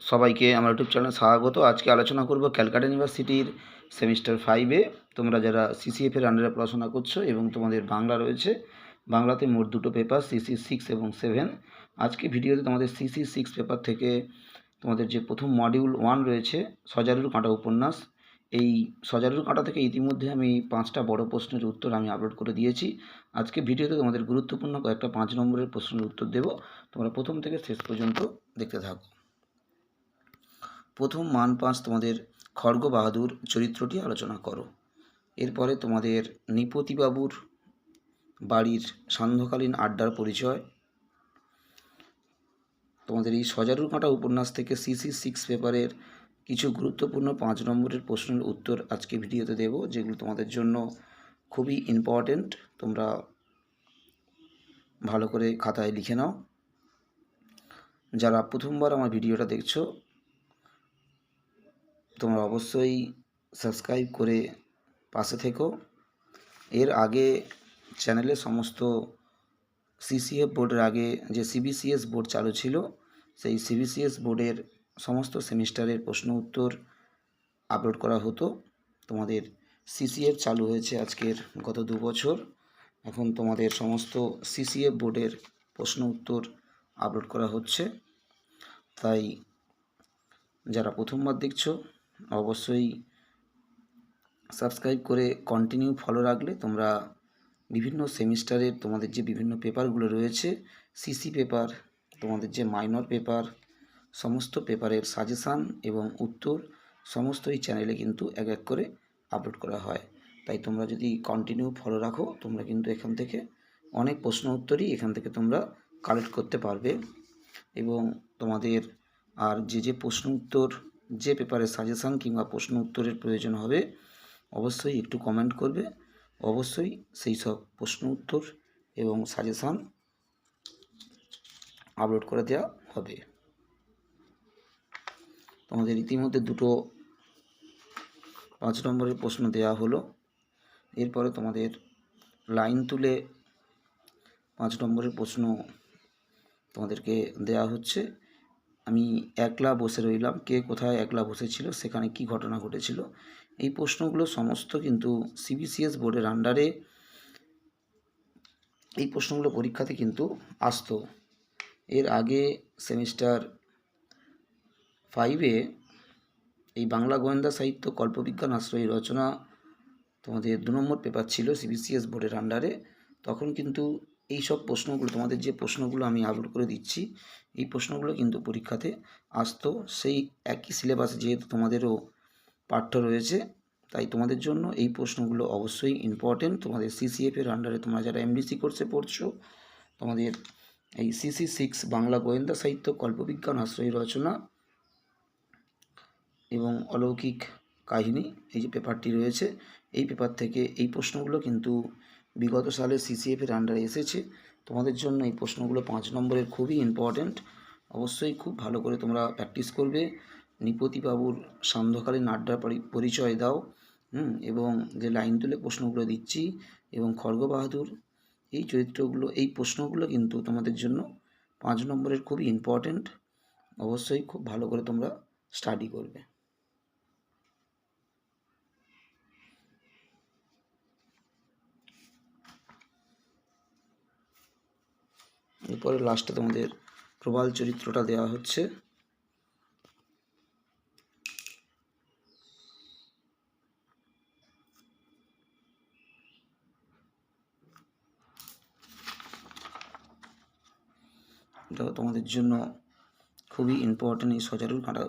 সবাইকে আমার ইউটিউব চ্যানেলে স্বাগত। আজকে আলোচনা করব ক্যালকাটা ইউনিভার্সিটির সেমিস্টার ফাইভে। তোমরা যারা সিসিএফ এর আন্ডারে পড়াশোনা করছ এবং তোমাদের বাংলা রয়েছে, বাংলাতে মোট দুটো পেপার সিসি সিক্স এবং সেভেন আজকে ভিডিওতে তোমাদের সিসি সিক্স পেপার থেকে তোমাদের যে প্রথম মডিউল ওয়ান রয়েছে, সজারুর কাঁটা উপন্যাস। এই সজারুর কাঁটা থেকে ইতিমধ্যে আমি পাঁচটা বড় প্রশ্নের উত্তর আমি আপলোড করে দিয়েছি। আজকে ভিডিওতে তোমাদের গুরুত্বপূর্ণ কয়েকটা পাঁচ নম্বরের প্রশ্নের উত্তর দেব। তোমরা প্রথম থেকে শেষ পর্যন্ত দেখতে থাকো। প্রথম মান পাঁচ তোমাদের খড়গ বাহাদুর চরিত্রটি আলোচনা করো। এরপরে তোমাদের নৃপতিবাবুর বাড়ির সান্ধ্যকালীন আড্ডার পরিচয়। তোমাদের এই সজারুর কাঁটা উপন্যাস থেকে সিসি সিক্স পেপারের কিছু গুরুত্বপূর্ণ পাঁচ নম্বরের প্রশ্নের উত্তর আজকে ভিডিওতে দেব, যেগুলো তোমাদের জন্য খুবই ইম্পর্টেন্ট তোমরা ভালো করে খাতায় লিখে নাও। যারা প্রথমবার আমার ভিডিওটা দেখছ তোমরা অবশ্যই সাবস্ক্রাইব করে পাশে থেকো। এর আগে চ্যানেলে সমস্ত সিসিএফ বোর্ডের আগে যে সিবিসিএস বোর্ড চালু ছিল, সেই সিবিসিএস বোর্ডের সমস্ত সেমিস্টারের প্রশ্ন উত্তর আপলোড করা হতো। তোমাদের সিসিএফ চালু হয়েছে আজকের গত দু বছর। এখন তোমাদের সমস্ত সিসিএফ বোর্ডের প্রশ্ন উত্তর আপলোড করা হচ্ছে। তাই যারা প্রথমবার দেখছ অবশ্যই সাবস্ক্রাইব করে কন্টিনিউ ফলো রাখলে তোমরা বিভিন্ন সেমিস্টারের তোমাদের যে বিভিন্ন পেপারগুলো রয়েছে সিসি পেপার তোমাদের যে মাইনর পেপার সমস্ত পেপারের সাজেশান এবং উত্তর সমস্ত এই চ্যানেলে কিন্তু এক এক করে আপলোড করা হয়। তাই তোমরা যদি কন্টিনিউ ফলো রাখো, তোমরা কিন্তু এখান থেকে অনেক প্রশ্ন উত্তরই এখান থেকে তোমরা কালেক্ট করতে পারবে। এবং তোমাদের আর যে যে প্রশ্ন উত্তর যে পেপারে সাজেশান কিংবা প্রশ্ন উত্তরের প্রয়োজন হবে, অবশ্যই একটু কমেন্ট করবে। অবশ্যই সেই সব প্রশ্ন উত্তর এবং সাজেশান আপলোড করে দেওয়া হবে। তোমাদের ইতিমধ্যে দুটো পাঁচ নম্বরের প্রশ্ন দেওয়া হলো। এরপরে তোমাদের লাইন তুলে পাঁচ নম্বরের প্রশ্ন তোমাদেরকে দেয়া হচ্ছে। আমি একলা বসে রইলাম। কে কোথায় একলা বসেছিল, সেখানে কি ঘটনা ঘটেছিল, এই প্রশ্নগুলো সমস্ত কিন্তু সিবিসিএস বোর্ডের আন্ডারে এই প্রশ্নগুলো পরীক্ষাতে কিন্তু আসতো। এর আগে সেমিস্টার ফাইভে এই বাংলা গোয়েন্দা সাহিত্য, কল্পবিজ্ঞান আশ্রয়ী রচনা তোমাদের দু নম্বর পেপার ছিল সিবিসিএস বোর্ডের আন্ডারে তখন কিন্তু এই সব প্রশ্নগুলো, তোমাদের যে প্রশ্নগুলো আমি আপলোড করে দিচ্ছি, এই প্রশ্নগুলো কিন্তু পরীক্ষাতে আসতো। সেই একই সিলেবাসে যেহেতু তোমাদেরও পাঠ্য রয়েছে, তাই তোমাদের জন্য এই প্রশ্নগুলো অবশ্যই ইম্পর্টেন্ট তোমাদের সিসিএফের আন্ডারে তোমরা যারা এমডিসি কোর্সে পড়ছো, তোমাদের এই সিসি সিক্স বাংলা গোয়েন্দা সাহিত্য, কল্পবিজ্ঞান, আশ্রয়ী রচনা এবং অলৌকিক কাহিনী, এই যে পেপারটি রয়েছে, এই পেপার থেকে এই প্রশ্নগুলো কিন্তু বিগত সালে সিসিএফের আন্ডারে এসেছে। তোমাদের জন্য এই প্রশ্নগুলো পাঁচ নম্বরের খুবই ইম্পর্ট্যান্ট অবশ্যই খুব ভালো করে তোমরা প্র্যাকটিস করবে। নৃপতিবাবুর সান্ধ্যকালীন আড্ডার পরিচয় দাও, হুম, এবং যে লাইন তুলে প্রশ্নগুলো দিচ্ছি, এবং খড়গ বাহাদুর, এই চরিত্রগুলো, এই প্রশ্নগুলো কিন্তু তোমাদের জন্য পাঁচ নম্বরের খুবই ইম্পর্ট্যান্ট অবশ্যই খুব ভালো করে তোমরা স্টাডি করবে। এরপরে লাস্টে তোমাদের প্রবাল চরিত্রটা দেওয়া হচ্ছে। তোমাদের জন্য খুবই ইম্পর্টেন্ট এই সজারুর কাঁটা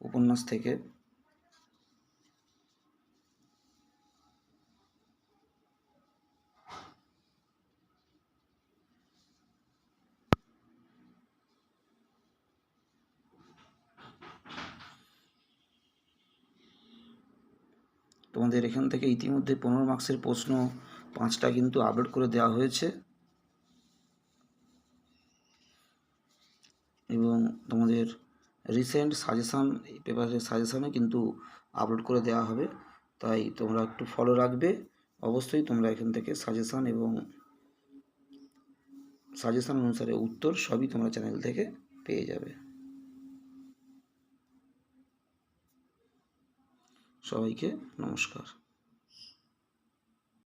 উপন্যাস থেকে। তোমাদের এখান থেকে ইতিমধ্যে পনেরো মার্কসের প্রশ্ন পাঁচটা কিন্তু আপলোড করে দেওয়া হয়েছে। এবং তোমাদের রিসেন্ট সাজেশান পেপারের সাজেশানে কিন্তু আপলোড করে দেওয়া হবে। তাই তোমরা একটু ফলো রাখবে। অবশ্যই তোমরা এখান থেকে সাজেশান এবং সাজেশান অনুসারে উত্তর সবই তোমরা চ্যানেল থেকে পেয়ে যাবে। সবাইকে নমস্কার।